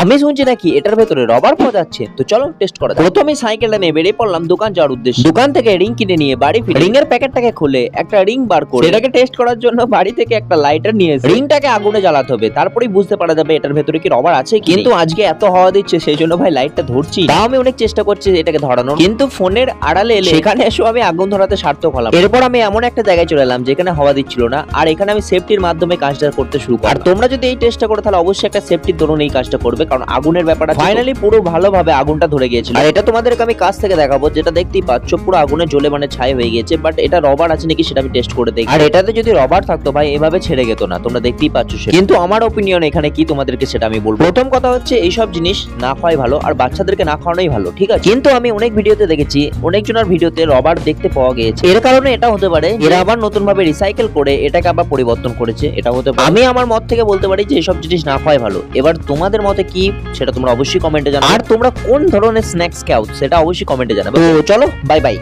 আমি শুনছি নাকি এটার ভেতরে রবার পাওয়া যাচ্ছে। তো চলো টেস্ট করা যাক। প্রথমে সাইকেলটা নিয়ে বেরিয়ে পড়লাম দোকান যাওয়ার উদ্দেশ্যে। দোকান থেকে রিং কিনে নিয়ে বাড়ি ফিরে রিং এর প্যাকেটটাকে খুলে একটা রিং বার করে সেটাকে টেস্ট করার জন্য বাড়ি থেকে একটা লাইটার নিয়ে এসে রিংটাকে আগুনে জ্বালাতে হবে। তারপরেই বুঝতে পারা যাবে এটার ভেতরে কি রবার আছে কিন্তু আজকে এত হাওয়া দিচ্ছে সেই জন্য ভাই লাইটটা ধরছি। তাও আমি অনেক চেষ্টা করছি এটাকে ধরানোর। কিন্তু ফোনের আড়ালে এলে সেখানে এসে আমি আগুন ধরাতে সার্থক হলাম। এরপর আমি এমন একটা জায়গায় চলে এলাম যেখানে হাওয়া দিচ্ছিল না। আর এখানে আমি সেফটির মাধ্যমে কাজটা করতে শুরু করি আর তোমরা যদি এই টেস্টটা করো তাহলে অবশ্যই একটা সেফটির দরুন এই কাজটা করবে। কারণ আগুনের ব্যাপারটা ফাইনালি পুরো ভালোভাবে আগুনটা ধরে গিয়েছিল। আর এটা তোমাদেরকে আমি কাছ থেকে দেখাবো যেটা দেখতেই পাচ্ছ পুরো আগুনে জ্বলে মানে ছাই হয়ে গিয়েছে বাট এটা রবার আছে নাকি সেটা আমি টেস্ট করে দেখি আর এটাতে যদি রবার থাকতো ভাই এভাবে ছেড়ে যেত না তোমরা দেখতেই পাচ্ছ সেটা। কিন্তু আমার ওপিনিয়ন এখানে কি তোমাদেরকে সেটা আমি বলব। প্রথম কথা হচ্ছে এইসব জিনিস না খাওয়াই ভালো আর বাচ্চাদেরকে না খাওয়ানোই ভালো ঠিক আছে? কিন্তু আমি অনেক ভিডিওতে দেখেছি অনেকজনের ভিডিওতে রবার দেখতে পাওয়া গিয়েছে। এর কারণে এটা হতে পারে এরা আবার নতুন ভাবে রিসাইকেল করে এটাকে আবার পরিবর্তন করেছে এটা হতে পারে। আমি আমার মত থেকে বলতে পারি যে এসব জিনিস না খাওয়াই ভালো। এবার তোমাদের মতে কি সেটা তোমরা অবশ্যই কমেন্টে জানাবে। আর তোমরা কোন ধরনের স্ন্যাক্স খাও সেটা অবশ্যই কমেন্টে জানাবে। তো চলো বাই বাই